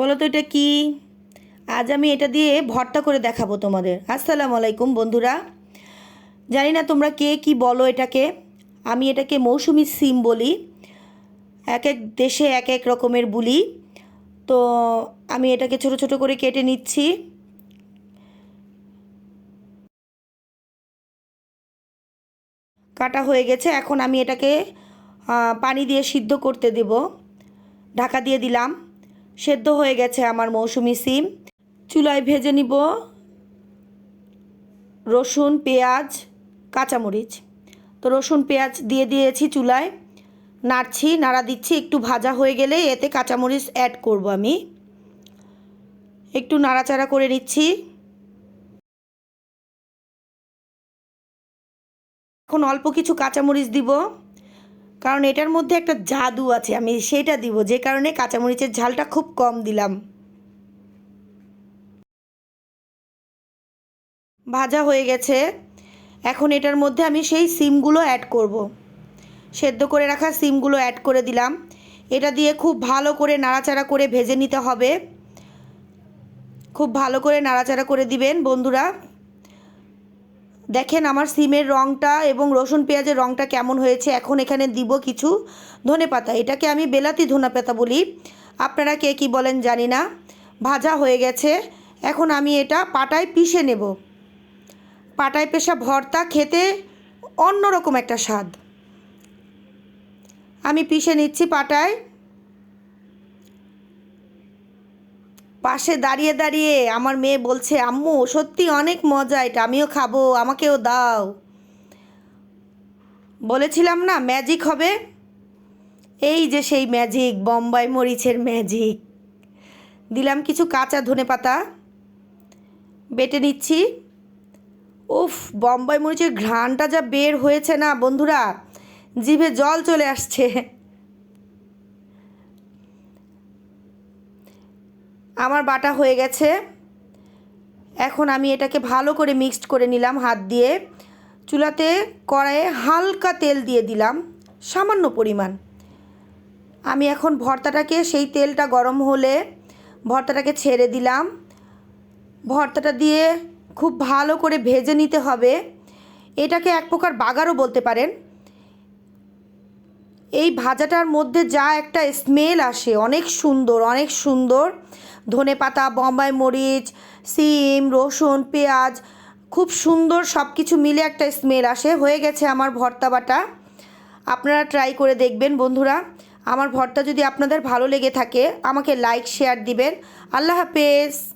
বলো তো এটা কি? আজ আমি এটা দিয়ে ভর্তা করে দেখাবো তোমাদের। আসসালামু আলাইকুম বন্ধুরা। জানি না তোমরা কে কি বলো এটাকে। আমি এটাকে মৌসুমি সিম বলি। এক এক দেশে এক এক রকমের বলি। তো আমি এটাকে ছোট ছোট করে কেটে নিচ্ছি। কাটা হয়ে গেছে। এখন আমি এটাকে পানি দিয়ে সিদ্ধ করতে দেব। ঢাকা দিয়ে দিলাম। সেদ্ধ হয়ে গেছে আমার মৌসুমি সিম। চুলায় ভেজে নিব রসুন, পেঁয়াজ, কাঁচামরিচ। তো রসুন, পেঁয়াজ দিয়ে দিয়েছি চুলায়। নাড়ছি, নাড়া দিচ্ছি, একটু ভাজা হয়ে গেলে এতে কাঁচামরিচ অ্যাড করব আমি। একটু নাড়াচাড়া করে নিচ্ছি। এখন অল্প কিছু কাঁচামরিচ দিব। কারণ এটার মধ্যে একটা জাদু আছে, আমি সেটা দিব, যে কারণে কাঁচামরিচের ঝালটা খুব কম দিলাম। ভাজা হয়ে গেছে। এখন এটার মধ্যে আমি সেই সিমগুলো অ্যাড করব। সেদ্ধ করে রাখা সিমগুলো অ্যাড করে দিলাম। এটা দিয়ে খুব ভালো করে নাড়াচাড়া করে ভেজে নিতে হবে। খুব ভালো করে নাড়াচাড়া করে দিবেন বন্ধুরা। দেখেন আমার সিমের রঙটা এবং রসুন পেঁয়াজের রঙটা কেমন হয়েছে। এখন এখানে দিব কিছু ধনে পাতা। এটাকে আমি বেলাতি ধনে পাতা বলি। আপনারা কে কি বলেন জানি না। ভাজা হয়ে গেছে। এখন আমি এটা পাটায় পিষে নেব। পাটায় পেশা ভর্তা খেতে অন্যরকম একটা স্বাদ। আমি পিষে নিচ্ছি পাটায়। পাশে দাঁড়িয়ে দাঁড়িয়ে আমার মেয়ে বলছে, আম্মু, সত্যি অনেক মজা এটা, আমিও খাব, আমাকেও দাও। বলেছিলাম না ম্যাজিক হবে? এই যে সেই ম্যাজিক বম্বাই মরিচের ম্যাজিক দিলাম কিছু কাঁচা ধনে পাতা, বেটে নিচ্ছি। উফ, বম্বাই মরিচের ঘ্রাণটা যা বের হয়েছে না, বন্ধুরা, জিভে জল চলে আসছে। আমার বাটা হয়ে গেছে। এখন আমি এটাকে ভালো করে মিক্সড করে নিলাম হাত দিয়ে। চুলাতে কড়াইয়ে হালকা তেল দিয়ে দিলাম, সামান্য পরিমাণ। আমি এখন ভর্তাটাকে, সেই তেলটা গরম হলে ভর্তাটাকে ছেড়ে দিলাম। ভর্তাটা দিয়ে খুব ভালো করে ভেজে নিতে হবে। এটাকে এক প্রকার বাগারও বলতে পারেন। এই ভাজাটার মধ্যে যা একটা স্মেল আসে, অনেক সুন্দর অনেক সুন্দর। ধনে পাতা, বম্বাই মরিচ, সিম, রসুন, পেঁয়াজ, খুব সুন্দর সব কিছু মিলে একটা স্মেল আসে। হয়ে গেছে আমার ভর্তা বাটা। আপনারা ট্রাই করে দেখবেন বন্ধুরা। আমার ভর্তা যদি আপনাদের ভালো লেগে থাকে, আমাকে লাইক শেয়ার দিবেন। আল্লাহ হাফেজ।